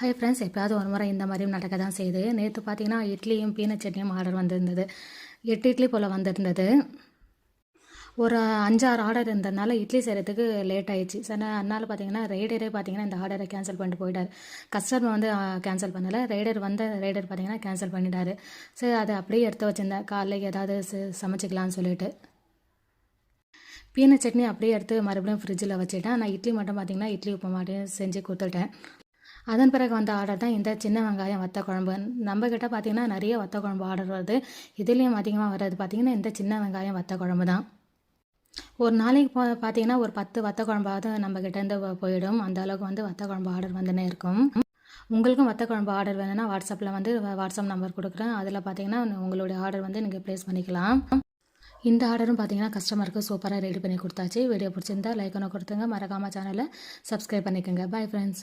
Hi friends எப்போயாவது ஒரு முறை இந்த மாதிரியும் நடக்க தான் செய்யுது. நேற்று பார்த்தீங்கன்னா இட்லியும் பீனட் சட்னியும் ஆர்டர் வந்திருந்தது. எட்டு இட்லி போல் வந்திருந்தது. ஒரு அஞ்சாறு ஆர்டர் இருந்ததுனால இட்லி செய்கிறதுக்கு லேட் ஆயிடுச்சு. சார் அதனால் பார்த்தீங்கன்னா ரைடரே பார்த்தீங்கன்னா இந்த ஆர்டரை கேன்சல் பண்ணிட்டு போயிட்டார். கஸ்டமர் வந்து கேன்சல் பண்ணலை. ரைடர் வந்த ரைடர் பார்த்தீங்கன்னா கேன்சல் பண்ணிட்டாரு. சரி அதை அப்படியே எடுத்து வச்சிருந்தேன் காலையில் ஏதாவது சமைச்சிக்கலாம்னு சொல்லிட்டு. பீனட் சட்னி அப்படியே எடுத்து மறுபடியும் ஃப்ரிட்ஜில் வச்சுட்டேன். நான் இட்லி மட்டும் பார்த்தீங்கன்னா இட்லி உப்பு செஞ்சு கொடுத்துட்டேன். அதன் பிறகு வந்த ஆர்டர் தான் இந்த சின்ன வெங்காயம் வத்த குழம்பு நம்ம கிட்ட பார்த்தீங்கன்னா நிறைய வத்த குழம்பு ஆர்டர் வருது. இதுலேயும் அதிகமாக வர்றது பார்த்தீங்கன்னா இந்த சின்ன வெங்காயம் வத்த குழம்பு தான். ஒரு நாளைக்கு போ பார்த்தீங்கன்னா ஒரு பத்து வத்த குழம்பாவது நம்ம கிட்டேருந்து போயிடும். அந்த அளவுக்கு வந்து வத்த குழம்பு ஆர்டர் வந்துனே இருக்கும். உங்களுக்கும் வத்த குழம்பு ஆர்டர் வேணும்னா வாட்ஸ்அப்பில் வந்து வாட்ஸ்அப் நம்பர் கொடுக்குறேன். அதில் பார்த்தீங்கன்னா உங்களுடைய ஆர்டர் வந்து நீங்கள் ப்ளேஸ் பண்ணிக்கலாம். இந்த ஆர்டரும் பார்த்தீங்கன்னா கஸ்டமருக்கு சூப்பராக ரெடி பண்ணி கொடுத்தாச்சு. வீடியோ பிடிச்சிருந்தா லைக் ஒன்று கொடுத்துங்க மறக்காமல் சேனலை சப்ஸ்கிரைப் பண்ணிக்கோங்க. Bye friends